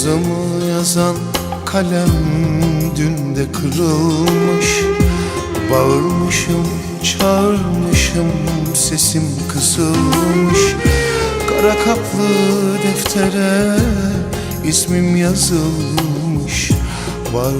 Yazımı yazan kalem dün de kırılmış. Bağırmışım, çağırmışım, sesim kısılmış. Kara kaplı deftere ismim yazılmış. Var